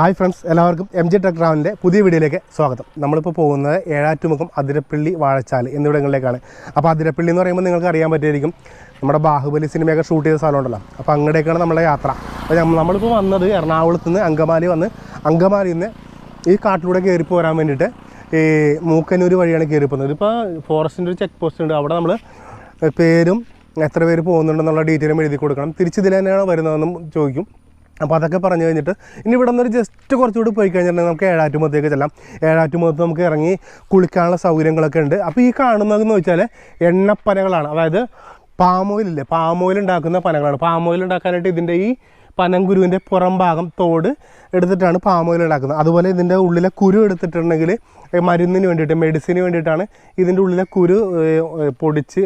Hi friends എല്ലാവർക്കും M G tech ട്രാവലിന്റെ പുതിയ വീഡിയോയിലേക്ക് സ്വാഗതം. നമ്മളിപ്പോൾ പോകുന്നത് ഏഴാറ്റുമുഖം അതിരപ്പള്ളി വാഴച്ചാൽ എന്നിവിടങ്ങളിലേക്കാണ്. അപ്പോൾ അതിരപ്പള്ളി എന്ന് പറയുമ്പോൾ നിങ്ങൾക്ക് അറിയാൻ പറ്റുമായിരിക്കും നമ്മുടെ ബാഹുബലി സിനിമയൊക്കെ ഷൂട്ട് ചെയ്ത സ്ഥലമുണ്ടല്ലോ. അപ്പോൾ അങ്ങോട്ടേക്കാണ് നമ്മുടെ യാത്ര. അപ്പോൾ നമ്മളിപ്പോൾ വന്നത് എറണാകുളത്ത് നിന്ന് അങ്കമാലി വന്ന് അങ്കമാലിയിൽ നിന്ന് ഈ കാട്ടിലൂടെ കയറി പോരാൻ വേണ്ടിയിട്ട് ഈ മൂക്കന്നൂർ വഴിയാണ് കയറി പോകുന്നത്. ഇപ്പോൾ ഫോറസ്റ്റിന്റെ ഒരു ചെക്ക് പോസ്റ്റ് ഉണ്ട്. അവിടെ നമ്മൾ പേരും എത്ര പേര് പോകുന്നുണ്ടെന്നുള്ള ഡീറ്റെയിലും എഴുതി കൊടുക്കണം. തിരിച്ചിതിൽ തന്നെയാണ് വരുന്നതെന്നും ചോദിക്കും. അപ്പോൾ അതൊക്കെ പറഞ്ഞു കഴിഞ്ഞിട്ട് ഇനി ഇവിടെ നിന്നൊരു ജസ്റ്റ് കുറച്ചുകൂടി പോയി കഴിഞ്ഞിട്ടുണ്ടെങ്കിൽ നമുക്ക് ഏഴാറ്റുമുഖത്തേക്ക് ചെല്ലാം. ഏഴാറ്റുമുഖത്ത് നമുക്ക് ഇറങ്ങി കുളിക്കാനുള്ള സൗകര്യങ്ങളൊക്കെ ഉണ്ട്. അപ്പോൾ ഈ കാണുന്നതെന്ന് വെച്ചാൽ എണ്ണപ്പനകളാണ്. അതായത് പാമോയിലില്ലേ? പാമോയിൽ ഉണ്ടാക്കുന്ന പനകളാണ്. പാമോയിൽ ഉണ്ടാക്കാനായിട്ട് ഇതിന്റെ ഈ പനംകുരുവിന്റെ പുറം ഭാഗം തോട് എടുത്തിട്ടാണ് പാമോയിൽ ഉണ്ടാക്കുന്നത്. അതുപോലെ ഇതിന്റെ ഉള്ളിലെ കുരു എടുത്തിട്ടുണ്ടെങ്കിൽ മരുന്നിന് വേണ്ടിയിട്ട് മെഡിസിന് വേണ്ടിയിട്ടാണ് ഇതിന്റെ ഉള്ളിലെ കുരു പൊടിച്ച്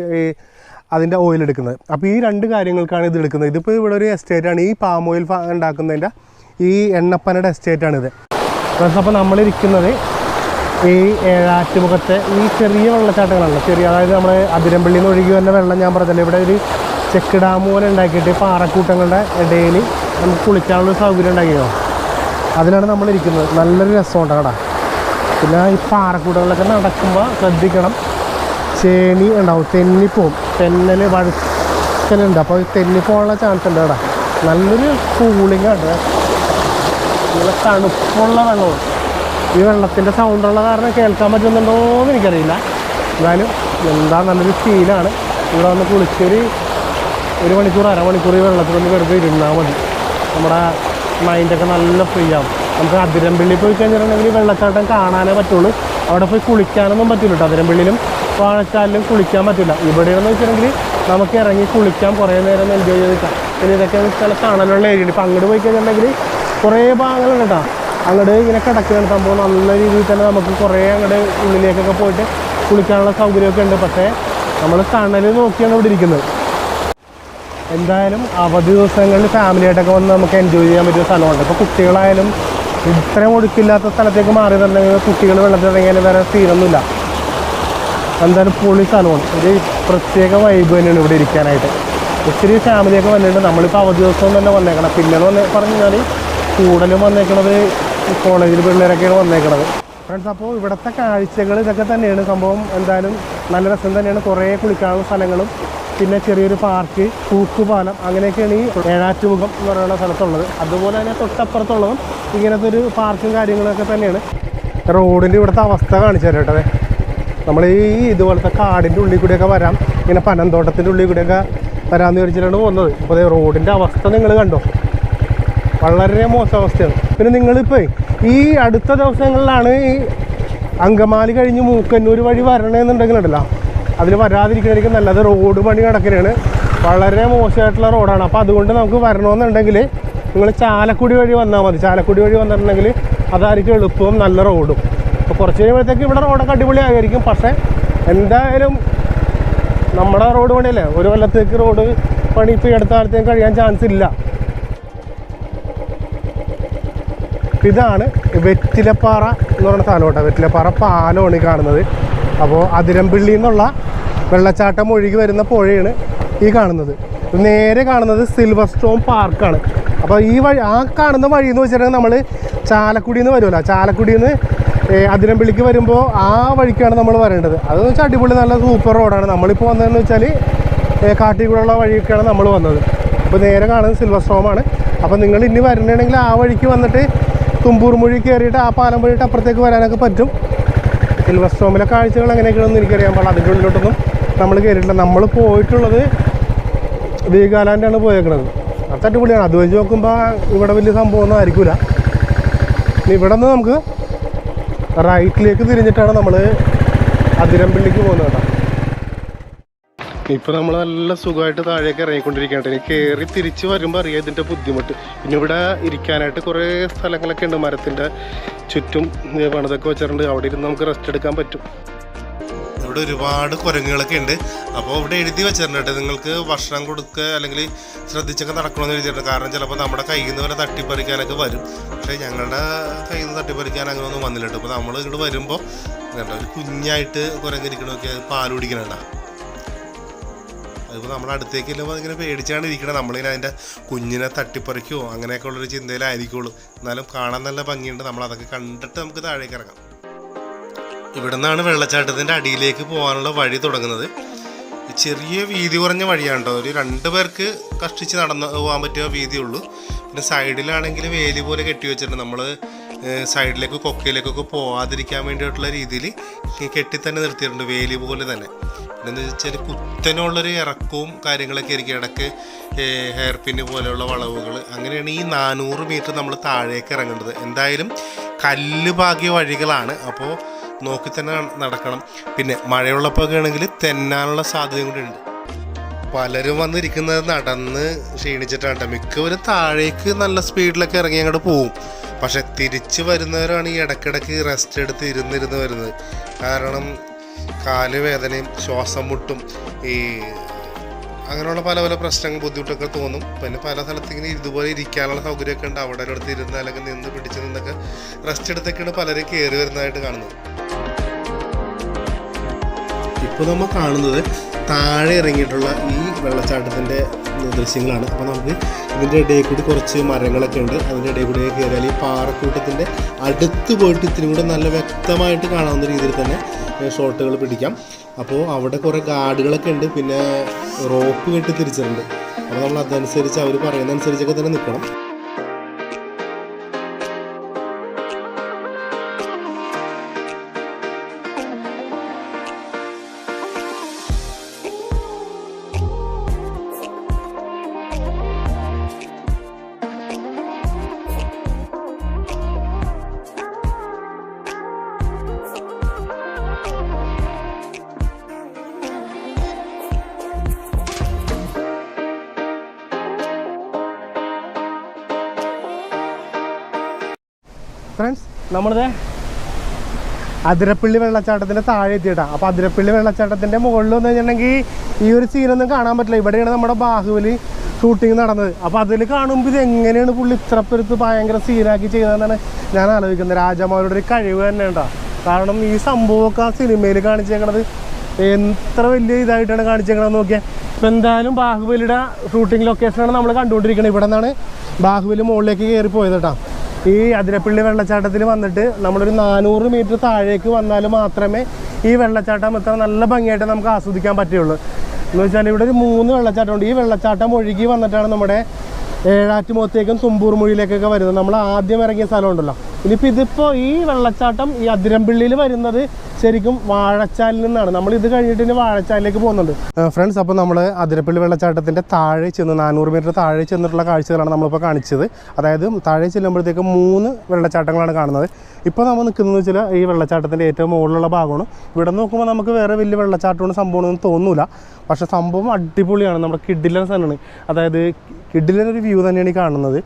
അതിന്റെ ഓയിൽ എടുക്കുന്നത്. അപ്പോൾ ഈ രണ്ട് കാര്യങ്ങൾക്കാണ് ഇത് എടുക്കുന്നത്. ഇതിപ്പോൾ ഇവിടെ ഒരു എസ്റ്റേറ്റ് ആണ്. ഈ പാം ഓയിൽ ഉണ്ടാക്കുന്നതിന്റെ ഈ എണ്ണപ്പനയുടെ എസ്റ്റേറ്റ് ആണിത്. അപ്പോൾ നമ്മളിരിക്കുന്നത് ഈ ഏഴാറ്റുമുഖത്തെ ഈ ചെറിയ വെള്ളച്ചാട്ടങ്ങളാണ്. ചെറിയ അതായത് നമ്മൾ അതിരമ്പള്ളിയിൽ നിന്ന് ഒഴുകി വന്ന വെള്ളം ഞാൻ പറഞ്ഞല്ലോ? ഇവിടെ ഒരു ചെക്ക് ഡാം പോലെ ഉണ്ടാക്കിയിട്ട് പാറക്കൂട്ടങ്ങളുടെ ഇടയിൽ നമുക്ക് കുളിക്കാനുള്ള സൗകര്യം ഉണ്ടാക്കിയോ? അതിലാണ് നമ്മളിരിക്കുന്നത്. നല്ലൊരു രസമുണ്ട് കടാ പിന്നെ ഈ പാറക്കൂട്ടങ്ങളിലൊക്കെ നടക്കുമ്പോൾ ശ്രദ്ധിക്കണം. ചേണി ഉണ്ടാവും. തെന്നിപ്പോവും. തെന്നൽ വഴുക്കലുണ്ട്. അപ്പോൾ തെന്നി പോകാനുള്ള ചാൻസ് ഉണ്ട് അവിടെ നല്ലൊരു കൂളിംഗ് ആണ്. നല്ല തണുപ്പുള്ള വെള്ളമാണ്. ഈ വെള്ളത്തിന്റെ സൗണ്ടുള്ള കാരണം കേൾക്കാൻ പറ്റുന്നുണ്ടോ എന്ന് എനിക്കറിയില്ല. എന്നാലും എന്താ നല്ലൊരു ഫീലാണ് ഇവിടെ വന്ന് കുളിച്ചൊരു ഒരു മണിക്കൂർ അരമണിക്കൂർ ഈ വെള്ളത്തിൽ ഒന്ന് വെറുതെ ഇരുന്നാൽ മതി. നമ്മുടെ മൈൻഡൊക്കെ നല്ല ഫ്രീ ആവും. നമുക്ക് അതിരമ്പള്ളി പോയി കഴിഞ്ഞിട്ടുണ്ടെങ്കിൽ വെള്ളച്ചാട്ടം കാണാനേ പറ്റുള്ളൂ. അവിടെ പോയി കുളിക്കാനൊന്നും പറ്റില്ല കേട്ടോ അതിരമ്പള്ളിയിലും വാഴച്ചാലിലും കുളിക്കാൻ പറ്റില്ല. ഇവിടെ എന്ന് വെച്ചിട്ടുണ്ടെങ്കിൽ നമുക്ക് ഇറങ്ങി കുളിക്കാൻ കുറേ നേരം എൻജോയ് ചെയ്ത് നിൽക്കാം പിന്നെ ഇതൊക്കെ സ്ഥലം കാണാനുള്ള ഏരിയ ഇപ്പം അങ്ങോട്ട് പോയി കഴിഞ്ഞിട്ടുണ്ടെങ്കിൽ കുറേ ഭാഗങ്ങളുണ്ട് കേട്ടോ അങ്ങോട്ട് ഇങ്ങനെ കിടക്കുകയാണ്. സംഭവം നല്ല രീതിയിൽ തന്നെ നമുക്ക് കുറേ അങ്ങോട്ട് ഉള്ളിലേക്കൊക്കെ പോയിട്ട് കുളിക്കാനുള്ള സൗകര്യമൊക്കെ ഉണ്ട്. പക്ഷേ നമ്മൾ തണൽ നോക്കിയാണ് ഇവിടെ ഇരിക്കുന്നത്. എന്തായാലും അവധി ദിവസങ്ങളിൽ ഫാമിലിയായിട്ടൊക്കെ വന്ന് നമുക്ക് എൻജോയ് ചെയ്യാൻ പറ്റിയ സ്ഥലമുണ്ട്. ഇപ്പോൾ കുട്ടികളായാലും ഇത്രയും ഒടുക്കില്ലാത്ത സ്ഥലത്തേക്ക് മാറി തന്നെങ്കിൽ കുട്ടികൾ വെള്ളത്തിൽ ഇറങ്ങിയാൽ വേറെ സീനൊന്നുമില്ല. എന്തായാലും പൊളി സ്ഥലമാണ്. ഒരു പ്രത്യേക വൈബ് തന്നെയാണ് ഇവിടെ ഇരിക്കാനായിട്ട്. ഒത്തിരി ഫാമിലിയൊക്കെ വന്നിട്ടുണ്ട്. നമ്മളിപ്പോൾ അവധി ദിവസം തന്നെ വന്നേക്കണം. പിന്നെ എന്ന് പറഞ്ഞു കഴിഞ്ഞാൽ കൂടുതലും വന്നേക്കണത് കോളേജിൽ പിള്ളേരൊക്കെയാണ് വന്നേക്കണത്. ഫ്രണ്ട്സ് അപ്പോൾ ഇവിടുത്തെ കാഴ്ചകൾ ഇതൊക്കെ തന്നെയാണ്. സംഭവം എന്തായാലും നല്ല രസം തന്നെയാണ്. കുറേ കുളിക്കാനുള്ള സ്ഥലങ്ങളും പിന്നെ ചെറിയൊരു പാർക്ക് തൂക്കുപാലം അങ്ങനെയൊക്കെയാണ് ഈ ഏഴാറ്റുമുഖം എന്ന് പറയുന്ന സ്ഥലത്തുള്ളത്. അതുപോലെ തന്നെ തൊട്ടപ്പുറത്തുള്ളതും ഇങ്ങനത്തെ ഒരു പാർക്കും കാര്യങ്ങളൊക്കെ തന്നെയാണ്. റോഡിന്റെ ഇവിടുത്തെ അവസ്ഥ കാണിച്ചു തരാം കേട്ടോ. നമ്മൾ ഈ ഇതുപോലത്തെ കാടിന്റെ ഉള്ളിൽ കൂടെയൊക്കെ വരാം. ഇങ്ങനെ പനന്തോട്ടത്തിന്റെ ഉള്ളിൽ കൂടെയൊക്കെ വരാമെന്ന് വിചാരിച്ചിട്ടാണ് പോകുന്നത്. അപ്പോൾ ദേ റോഡിന്റെ അവസ്ഥ നിങ്ങൾ കണ്ടോ? വളരെ മോശം അവസ്ഥയാണ്. പിന്നെ നിങ്ങളിപ്പോൾ ഈ അടുത്ത ദിവസങ്ങളിലാണ് ഈ അങ്കമാലി കഴിഞ്ഞ് മൂക്കന്നൂർ വഴി വരണമെന്നുണ്ടെങ്കിലുണ്ടല്ലോ അതിൽ വരാതിരിക്കുന്നതായിരിക്കും നല്ലത്. റോഡ് പണി നടക്കുകയാണ് വളരെ മോശമായിട്ടുള്ള റോഡാണ്. അപ്പോൾ അതുകൊണ്ട് നമുക്ക് വരണമെന്നുണ്ടെങ്കിൽ നിങ്ങൾ ചാലക്കുടി വഴി വന്നാൽ മതി. ചാലക്കുടി വഴി വന്നിട്ടുണ്ടെങ്കിൽ അതായിരിക്കും എളുപ്പവും നല്ല റോഡും. അപ്പോൾ കുറച്ച് കഴിയുമ്പോഴത്തേക്ക് ഇവിടെ റോഡൊക്കെ അടിപൊളിയായിരിക്കും. പക്ഷേ എന്തായാലും നമ്മുടെ റോഡ് പണിയല്ലേ? ഒരു കൊല്ലത്തേക്ക് റോഡ് പണി ഇപ്പോൾ ഈ അടുത്ത കാലത്തേക്ക് കഴിയാൻ ചാൻസ് ഇല്ല. ഇതാണ് വെറ്റിലപ്പാറ എന്ന് പറയുന്ന സ്ഥലം കേട്ടോ. വെറ്റിലപ്പാറ പാലമാണ് ഈ കാണുന്നത്. അപ്പോൾ അതിരമ്പിള്ളി എന്നുള്ള വെള്ളച്ചാട്ടം ഒഴുകി വരുന്ന പുഴയാണ് ഈ കാണുന്നത്. നേരെ കാണുന്നത് സിൽവർ സ്റ്റോൺ പാർക്കാണ്. അപ്പോൾ ഈ വഴി ആ കാണുന്ന വഴി എന്ന് വെച്ചിട്ടുണ്ടെങ്കിൽ നമ്മൾ ചാലക്കുടിയിൽ നിന്ന് വരുമല്ലോ ചാലക്കുടിയിൽ നിന്ന് അതിരമ്പിളിക്ക് വരുമ്പോൾ ആ വഴിക്കാണ് നമ്മൾ വരേണ്ടത്. അതെന്ന് വെച്ചാൽ അടിപൊളി നല്ല സൂപ്പർ റോഡാണ്. നമ്മളിപ്പോൾ വന്നതെന്ന് വെച്ചാൽ കാട്ടിൽ കൂടെയുള്ള വഴിയൊക്കെയാണ് നമ്മൾ വന്നത്. അപ്പോൾ നേരെ കാണുന്നത് സിൽവർ സ്റ്റോമാണ്. അപ്പോൾ നിങ്ങൾ ഇനി വരണമെങ്കിൽ ആ വഴിക്ക് വന്നിട്ട് തുമ്പൂർ മൊഴി കയറിയിട്ട് ആ പാലം വഴിയിട്ട് അപ്പുറത്തേക്ക് വരാനൊക്കെ പറ്റും. സിൽവർ സ്റ്റോമിലെ കാഴ്ചകൾ എങ്ങനെയൊക്കെയാണെന്ന് എനിക്കറിയാൻ പാടില്ല. അതിന്റെ ഉള്ളിലോട്ടൊന്നും നമ്മൾ കയറിയിട്ടില്ല. നമ്മൾ പോയിട്ടുള്ളത് വീഗാലാൻഡാണ് പോയേക്കുന്നത് അത് അടിപൊളിയാണ് അത് വെച്ച് നോക്കുമ്പോൾ ഇവിടെ വലിയ സംഭവമൊന്നും ആയിരിക്കില്ല ഇവിടെ നിന്ന് നമുക്ക് റൈറ്റിലേക്ക് തിരിഞ്ഞിട്ടാണ് നമ്മൾ അതിരമ്പള്ളിക്ക് പോകുന്നത് കേട്ടോ. ഇപ്പൊ നമ്മൾ നല്ല സുഖമായിട്ട് താഴേക്ക് ഇറങ്ങിക്കൊണ്ടിരിക്കുകയാണ്. ഇനി കയറി തിരിച്ച് വരുമ്പോൾ അറിയാം ഇതിന്റെ ബുദ്ധിമുട്ട്. പിന്നെ ഇവിടെ ഇരിക്കാനായിട്ട് കുറേ സ്ഥലങ്ങളൊക്കെ ഉണ്ട്. മരത്തിന്റെ ചുറ്റും പണിതൊക്കെ വെച്ചിട്ടുണ്ട്. അവിടെ ഇരുന്ന് നമുക്ക് റെസ്റ്റ് എടുക്കാൻ പറ്റും. ഇവിടെ ഒരുപാട് കുരങ്ങുകളൊക്കെ ഉണ്ട്. അപ്പോൾ ഇവിടെ എഴുതി വെച്ചിട്ടുണ്ട് കേട്ടോ. നിങ്ങൾക്ക് ഭക്ഷണം കൊടുക്കുക അല്ലെങ്കിൽ ശ്രദ്ധിച്ചൊക്കെ നടക്കണമെന്ന് എഴുതിയിട്ടുണ്ട്. കാരണം ചിലപ്പോൾ നമ്മുടെ കയ്യിൽ നിന്ന് വരെ തട്ടിപ്പറിക്കാനൊക്കെ വരും. പക്ഷേ ഞങ്ങളുടെ കയ്യിൽ നിന്ന് തട്ടിപ്പറിക്കാൻ അങ്ങനെ ഒന്നും വന്നില്ല കേട്ടോ. അപ്പോൾ നമ്മൾ ഇങ്ങോട്ട് വരുമ്പോൾ ഒരു കുഞ്ഞായിട്ട് കുരങ്ങിരിക്കണമൊക്കെ പാൽ കുടിക്കണേണ്ട അതിപ്പോൾ നമ്മുടെ അടുത്തേക്ക് ഇല്ലുമ്പോൾ ഇങ്ങനെ പേടിച്ചാണ് ഇരിക്കണം നമ്മളിങ്ങനെ അതിന്റെ കുഞ്ഞിനെ തട്ടിപ്പറിക്കുമോ അങ്ങനെയൊക്കെ ഉള്ളൊരു ചിന്തയിലായിരിക്കുള്ളൂ. എന്നാലും കാണാൻ നല്ല ഭംഗിയുണ്ട്. നമ്മൾ അതൊക്കെ കണ്ടിട്ട് നമുക്ക് താഴേക്ക് ഇറങ്ങാം. ഇവിടെ നിന്നാണ് വെള്ളച്ചാട്ടത്തിന്റെ അടിയിലേക്ക് പോകാനുള്ള വഴി തുടങ്ങുന്നത്. ചെറിയ വീതി കുറഞ്ഞ വഴിയാണ് കേട്ടോ ഒരു രണ്ട് പേർക്ക് കഷ്ടിച്ച് നടന്ന് പോകാൻ പറ്റിയ വീതിയുള്ളൂ. പിന്നെ സൈഡിലാണെങ്കിൽ വേലി പോലെ കെട്ടി വെച്ചിട്ടുണ്ട്. നമ്മൾ സൈഡിലേക്ക് കൊക്കയിലേക്കൊക്കെ പോകാതിരിക്കാൻ വേണ്ടിയിട്ടുള്ള രീതിയിൽ കെട്ടി തന്നെ നിർത്തിയിട്ടുണ്ട്. വേലി പോലെ തന്നെ. പിന്നെ എന്ന് വെച്ചാൽ കുത്തനുള്ളൊരു ഇറക്കവും കാര്യങ്ങളൊക്കെ ആയിരിക്കും. ഇടയ്ക്ക് ഹെയർ പിന്ന് പോലെയുള്ള വളവുകൾ അങ്ങനെയാണ് ഈ നാനൂറ് മീറ്റർ നമ്മൾ താഴേക്ക് ഇറങ്ങേണ്ടത്. എന്തായാലും കല്ല് പാകിയ വഴികളാണ്. അപ്പോൾ നോക്കി തന്നെ നടക്കണം. പിന്നെ മഴയുള്ളപ്പോൾ ആണെങ്കിൽ തെന്നാനുള്ള സാധ്യതയും കൂടി ഉണ്ട്. പലരും വന്നിരിക്കുന്നത് നടന്ന് ക്ഷീണിച്ചിട്ടാണ്. ട്ടോ. മിക്കവരും താഴേക്ക് നല്ല സ്പീഡിലൊക്കെ ഇറങ്ങി അങ്ങോട്ട് പോവും. പക്ഷെ തിരിച്ചു വരുന്നവരാണ് ഈ ഇടയ്ക്കിടയ്ക്ക് റെസ്റ്റ് എടുത്ത് ഇരുന്നിരുന്ന് വരുന്നത്. കാരണം കാൽ വേദനയും ശ്വാസം മുട്ടും ഈ അങ്ങനെയുള്ള പല പല പ്രശ്നങ്ങൾ ബുദ്ധിമുട്ടൊക്കെ തോന്നും. പിന്നെ പല സ്ഥലത്ത് ഇങ്ങനെ ഇതുപോലെ ഇരിക്കാനുള്ള സൗകര്യമൊക്കെ ഉണ്ട്. അവിടെ അടുത്ത് ഇരുന്ന് അല്ലെങ്കിൽ നിന്ന് പിടിച്ച് നിന്നൊക്കെ റെസ്റ്റ് എടുത്തൊക്കെയാണ് പലരും കയറി വരുന്നതായിട്ട് കാണുന്നത്. ഇപ്പോൾ നമ്മൾ കാണുന്നത് താഴെ ഇറങ്ങിയിട്ടുള്ള ഈ വെള്ളച്ചാട്ടത്തിന്റെ ദൃശ്യങ്ങളാണ്. അപ്പോൾ നമുക്ക് ഇതിന്റെ ഇടയിൽ കൂടി കുറച്ച് മരങ്ങളൊക്കെ ഉണ്ട്. അതിന്റെ ഇടയിൽ കൂടി കയറിയാൽ ഈ പാറക്കൂട്ടത്തിന്റെ അടുത്ത് പോയിട്ട് ഇത്തിരി കൂടെ നല്ല വ്യക്തമായിട്ട് കാണാവുന്ന രീതിയിൽ തന്നെ ഷോട്ടുകൾ പിടിക്കാം. അപ്പോൾ അവിടെ കുറേ ഗാർഡുകളൊക്കെ ഉണ്ട്. പിന്നെ റോപ്പ് കെട്ടി തിരിച്ചിട്ടുണ്ട്. അപ്പോൾ നമ്മൾ അതനുസരിച്ച് അവർ പറയുന്നതനുസരിച്ചൊക്കെ തന്നെ നിൽക്കണം. ഫ്രണ്ട്സ് നമ്മളിത് അതിരപ്പള്ളി വെള്ളച്ചാട്ടത്തിന്റെ താഴെ എത്തിയിട്ടാണ് അപ്പോൾ അതിരപ്പള്ളി വെള്ളച്ചാട്ടത്തിന്റെ മുകളിൽ വന്നു കഴിഞ്ഞിട്ടുണ്ടെങ്കിൽ ഈ ഒരു സീനൊന്നും കാണാൻ പറ്റില്ല. ഇവിടെയാണ് നമ്മുടെ ബാഹുബലി ഷൂട്ടിങ് നടന്നത്. അപ്പോൾ അതിൽ കാണുമ്പോൾ ഇത് എങ്ങനെയാണ് പുള്ളി ഇത്ര പെരുത്ത് ഭയങ്കര സീനാക്കി ചെയ്യുന്നതെന്നാണ് ഞാൻ ആലോചിക്കുന്നത്. രാജാമാരുടെ ഒരു കഴിവ് തന്നെ ഉണ്ടോ കാരണം ഈ സംഭവമൊക്കെ ആ സിനിമയിൽ കാണിച്ചേക്കണത് എത്ര വലിയ ഇതായിട്ടാണ് കാണിച്ചേക്കണത് നോക്കിയാൽ ഇപ്പം എന്തായാലും ബാഹുബലിയുടെ ഷൂട്ടിംഗ് ലൊക്കേഷനാണ് നമ്മൾ കണ്ടുകൊണ്ടിരിക്കുന്നത് ഇവിടെ നിന്നാണ് ബാഹുബലി മുകളിലേക്ക് കയറി പോയത് കേട്ടോ. ഈ അതിരപ്പള്ളി വെള്ളച്ചാട്ടത്തിൽ വന്നിട്ട് നമ്മളൊരു നാനൂറ് മീറ്റർ താഴേക്ക് വന്നാൽ മാത്രമേ ഈ വെള്ളച്ചാട്ടം ഇത്ര നല്ല ഭംഗിയായിട്ട് നമുക്ക് ആസ്വദിക്കാൻ പറ്റുള്ളൂ എന്ന് വെച്ചാൽ ഇവിടെ ഒരു മൂന്ന് വെള്ളച്ചാട്ടമുണ്ട്. ഈ വെള്ളച്ചാട്ടം ഒഴുകി വന്നിട്ടാണ് നമ്മുടെ ഏഴാറ്റുമുഖത്തേക്കും തുമ്പൂർ മൊഴിയിലേക്കൊക്കെ വരുന്നത്. നമ്മൾ ആദ്യം ഇറങ്ങിയ സ്ഥലമുണ്ടല്ലോ. ഇനിയിപ്പോൾ ഇതിപ്പോൾ ഈ വെള്ളച്ചാട്ടം ഈ അതിരമ്പിള്ളിയിൽ വരുന്നത് ശരിക്കും വാഴച്ചാലിൽ നിന്നാണ്. നമ്മൾ ഇത് കഴിഞ്ഞിട്ട് ഇനി വാഴച്ചാലിലേക്ക് പോകുന്നുണ്ട്. ഫ്രണ്ട്സ് അപ്പോൾ നമ്മൾ അതിരപ്പള്ളി വെള്ളച്ചാട്ടത്തിന്റെ താഴെ ചെന്ന് നാനൂറ് മീറ്റർ താഴെ ചെന്നിട്ടുള്ള കാഴ്ചകളാണ് നമ്മളിപ്പോൾ കാണിച്ചത്. അതായത് താഴെ ചെല്ലുമ്പോഴത്തേക്ക് മൂന്ന് വെള്ളച്ചാട്ടങ്ങളാണ് കാണുന്നത്. ഇപ്പോൾ നമ്മൾ നിൽക്കുന്നത് വെച്ചാൽ ഈ വെള്ളച്ചാട്ടത്തിന്റെ ഏറ്റവും മുകളിലുള്ള ഭാഗമാണ്. ഇവിടെ നോക്കുമ്പോൾ നമുക്ക് വേറെ വലിയ വെള്ളച്ചാട്ടമാണ് സംഭവമൊന്നും തോന്നൂല. പക്ഷേ സംഭവം അടിപൊളിയാണ്. നമ്മുടെ കിഡിലൻ സ്ഥലമാണ്. അതായത് കിഡിലൻ ഒരു വ്യൂ തന്നെയാണ് ഈ കാണുന്നത്.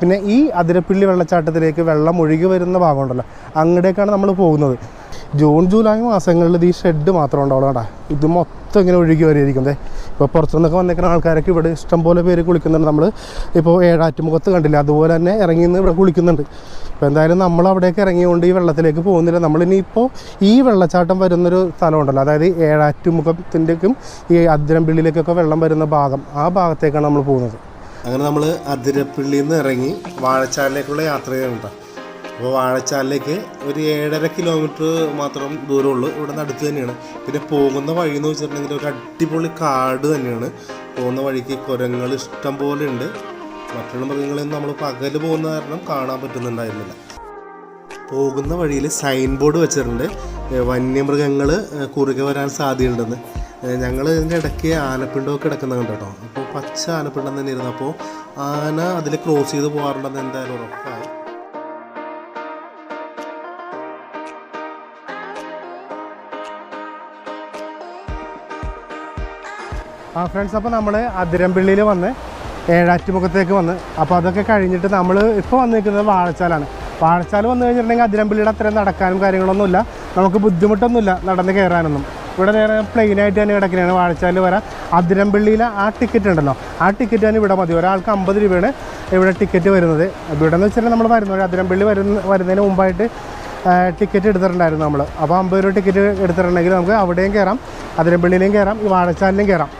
പിന്നെ ഈ അതിരപ്പിള്ളി വെള്ളച്ചാട്ടത്തിലേക്ക് വെള്ളം ഒഴുകി വരുന്ന ഭാഗമുണ്ടല്ലോ അങ്ങടേക്കാണ് നമ്മൾ പോകുന്നത്. ജൂൺ ജൂലൈ മാസങ്ങളിൽ ഈ ഷെഡ് മാത്രം ഉണ്ടാവുള്ളൂ കേട്ടോ. ഇത് മൊത്തം ഇങ്ങനെ ഒഴുകി ദേ. ഇപ്പോൾ പുറത്തുനിന്നൊക്കെ വന്നേക്കുന്ന ആൾക്കാരൊക്കെ ഇവിടെ ഇഷ്ടംപോലെ പേര് കുളിക്കുന്നുണ്ട്. നമ്മൾ ഇപ്പോൾ ഏഴാറ്റുമുഖത്ത് കണ്ടില്ല അതുപോലെ തന്നെ ഇറങ്ങി നിന്ന് ഇവിടെ കുളിക്കുന്നുണ്ട്. ഇപ്പോൾ എന്തായാലും നമ്മൾ അവിടേക്ക് ഇറങ്ങിയുകൊണ്ട് ഈ വെള്ളത്തിലേക്ക് പോകുന്നില്ല. നമ്മളിനിയിപ്പോൾ ഈ വെള്ളച്ചാട്ടം വരുന്നൊരു സ്ഥലമുണ്ടല്ലോ അതായത് ഏഴാറ്റുമുഖത്തിന്റെക്കും ഈ അതിരമ്പിള്ളിയിലേക്കൊക്കെ വെള്ളം വരുന്ന ഭാഗം ആ ഭാഗത്തേക്കാണ് നമ്മൾ പോകുന്നത്. അങ്ങനെ നമ്മൾ അതിരപ്പള്ളിയിൽ നിന്ന് ഇറങ്ങി വാഴച്ചാലിലേക്കുള്ള യാത്ര ചെയ്യുന്നുണ്ട് അപ്പോൾ വാഴച്ചാലിലേക്ക് ഒരു ഏഴര കിലോമീറ്റർ മാത്രം ദൂരമുള്ളൂ. ഇവിടെ നിന്ന് അടുത്ത് തന്നെയാണ്. പിന്നെ പോകുന്ന വഴി എന്ന് വെച്ചിട്ടുണ്ടെങ്കിൽ ഒരു അടിപൊളി കാട് തന്നെയാണ്. പോകുന്ന വഴിക്ക് കുരങ്ങൾ ഇഷ്ടം പോലെ ഉണ്ട്. മറ്റുള്ള മൃഗങ്ങളെയൊന്നും നമ്മൾ പകൽ പോകുന്ന കാരണം കാണാൻ പറ്റുന്നുണ്ടായിരുന്നില്ല. പോകുന്ന വഴിയിൽ സൈൻ ബോർഡ് വെച്ചിട്ടുണ്ട്. വന്യമൃഗങ്ങൾ കുറുകെ വരാൻ സാധ്യതയുണ്ടെന്ന്. ഞങ്ങൾ ഇതിന്റെ ഇടയ്ക്ക് ആനപ്പിണ്ടമൊക്കെ കിടക്കുന്ന കണ്ടു കേട്ടോ അപ്പോൾ പച്ച ആനപ്പിണ്ടം തന്നെ ഇരുന്നു അപ്പോൾ ആന അതിൽ ക്രോസ് ചെയ്ത് പോകാറുണ്ടെന്ന് എന്തായാലും ഉറപ്പായി. ആ ഫ്രണ്ട്സ് അപ്പോൾ നമ്മൾ അതിരമ്പള്ളിയിൽ വന്ന് ഏഴാറ്റുമുഖത്തേക്ക് വന്ന്. അപ്പോൾ അതൊക്കെ കഴിഞ്ഞിട്ട് നമ്മൾ ഇപ്പോൾ വന്ന് നിൽക്കുന്നത് വാഴച്ചാലാണ്. വാഴച്ചാൽ വന്നു കഴിഞ്ഞിട്ടുണ്ടെങ്കിൽ അതിരമ്പള്ളിയുടെ അത്രയും നടക്കാനും കാര്യങ്ങളൊന്നുമില്ല. നമുക്ക് ബുദ്ധിമുട്ടൊന്നുമില്ല നടന്ന് കയറാനൊന്നും. ഇവിടെ നേരെ പ്ലെയിനായിട്ട് തന്നെ കിടക്കുന്നതാണ് വാഴച്ചാൽ വരാൻ അതിരമ്പള്ളിയിലെ ആ ടിക്കറ്റ് ഉണ്ടല്ലോ. ആ ടിക്കറ്റ് തന്നെ ഇവിടെ മതി. ഒരാൾക്ക് അമ്പത് രൂപയാണ് ഇവിടെ ടിക്കറ്റ് വരുന്നത്. ഇവിടെ എന്ന് വെച്ചാൽ നമ്മൾ വരുന്നത് അതിരമ്പള്ളി വരുന്ന വരുന്നതിന് മുമ്പായിട്ട് ടിക്കറ്റ് എടുത്തിട്ടുണ്ടായിരുന്നു നമ്മൾ അപ്പോൾ അമ്പത് രൂപ ടിക്കറ്റ് എടുത്തിട്ടുണ്ടെങ്കിൽ നമുക്ക് അവിടെയും കയറാം അതിരമ്പള്ളിയിലും കയറാം ഈ വാഴച്ചാലിലും കയറാം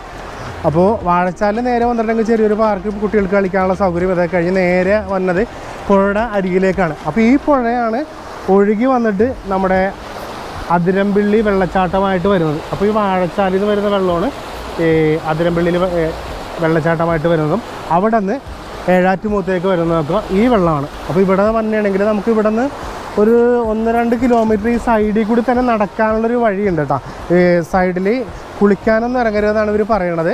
അപ്പോൾ വാഴച്ചാലിൽ നേരെ വന്നിട്ടുണ്ടെങ്കിൽ ചെറിയൊരു പാർക്ക് കുട്ടികൾക്ക് കളിക്കാനുള്ള സൗകര്യം ഇതൊക്കെ കഴിഞ്ഞ് നേരെ വന്നത് പുഴയുടെ അരികിലേക്കാണ്. അപ്പോൾ ഈ പുഴയാണ് ഒഴുകി വന്നിട്ട് നമ്മുടെ അതിരമ്പിള്ളി വെള്ളച്ചാട്ടമായിട്ട് വരുന്നത്. അപ്പോൾ ഈ വാഴച്ചാലിൽ നിന്ന് വരുന്ന വെള്ളമാണ് ഈ അതിരമ്പിള്ളിയിൽ വെള്ളച്ചാട്ടമായിട്ട് വരുന്നതും. അവിടെ നിന്ന് ഏഴാറ്റുമൂത്തേക്ക് വരുന്നതൊക്കെ ഈ വെള്ളമാണ്. അപ്പോൾ ഇവിടെ വന്നെയാണെങ്കിൽ നമുക്ക് ഇവിടെ നിന്ന് ഒരു ഒന്ന് രണ്ട് കിലോമീറ്റർ ഈ സൈഡിൽ കൂടി തന്നെ നടക്കാനുള്ളൊരു വഴിയുണ്ട് കേട്ടോ. സൈഡിൽ കുളിക്കാനൊന്നും ഇറങ്ങരുതെന്നാണ് ഇവർ പറയണത്.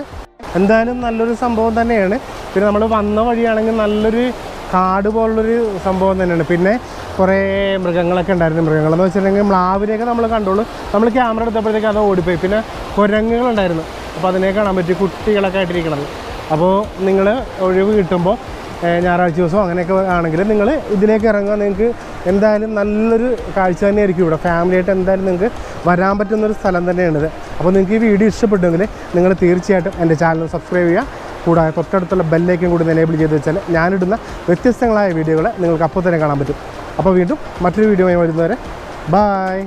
എന്തായാലും നല്ലൊരു സംഭവം തന്നെയാണ്. പിന്നെ നമ്മൾ വന്ന വഴിയാണെങ്കിൽ നല്ലൊരു കാട് പോലുള്ളൊരു സംഭവം തന്നെയാണ്. പിന്നെ കുറേ മൃഗങ്ങളൊക്കെ ഉണ്ടായിരുന്നു. മൃഗങ്ങളെന്ന് വെച്ചിട്ടുണ്ടെങ്കിൽ മ്ലാവിനെയൊക്കെ നമ്മൾ കണ്ടോളൂ നമ്മൾ ക്യാമറ എടുത്തപ്പോഴത്തേക്ക് അത് ഓടിപ്പോയി. പിന്നെ കുരങ്ങുകളുണ്ടായിരുന്നു. അപ്പോൾ അതിനെ കാണാൻ പറ്റി കുട്ടികളൊക്കെ ആയിട്ടിരിക്കണത്. അപ്പോൾ നിങ്ങൾ ഒഴിവ് കിട്ടുമ്പോൾ ഞായറാഴ്ച ദിവസം അങ്ങനെയൊക്കെ ആണെങ്കിൽ നിങ്ങൾ ഇതിലേക്ക് ഇറങ്ങുക. നിങ്ങൾക്ക് എന്തായാലും നല്ലൊരു കാഴ്ച തന്നെയായിരിക്കും ഇവിടെ. ഫാമിലിയായിട്ട് എന്തായാലും നിങ്ങൾക്ക് വരാൻ പറ്റുന്നൊരു സ്ഥലം തന്നെയാണിത്. അപ്പോൾ നിങ്ങൾക്ക് ഈ വീഡിയോ ഇഷ്ടപ്പെട്ടെങ്കിൽ നിങ്ങൾ തീർച്ചയായിട്ടും എന്റെ ചാനൽ സബ്സ്ക്രൈബ് ചെയ്യുക. കൂടാതെ തൊട്ടടുത്തുള്ള ബെല്ലേക്കും കൂടി എനേബിൾ ചെയ്ത് വെച്ചാൽ ഞാനിടുന്ന വ്യത്യസ്തങ്ങളായ വീഡിയോകൾ നിങ്ങൾക്ക് അപ്പോൾ തന്നെ കാണാൻ പറ്റും. അപ്പോൾ വീണ്ടും മറ്റൊരു വീഡിയോ വരുന്നവരെ ബായ്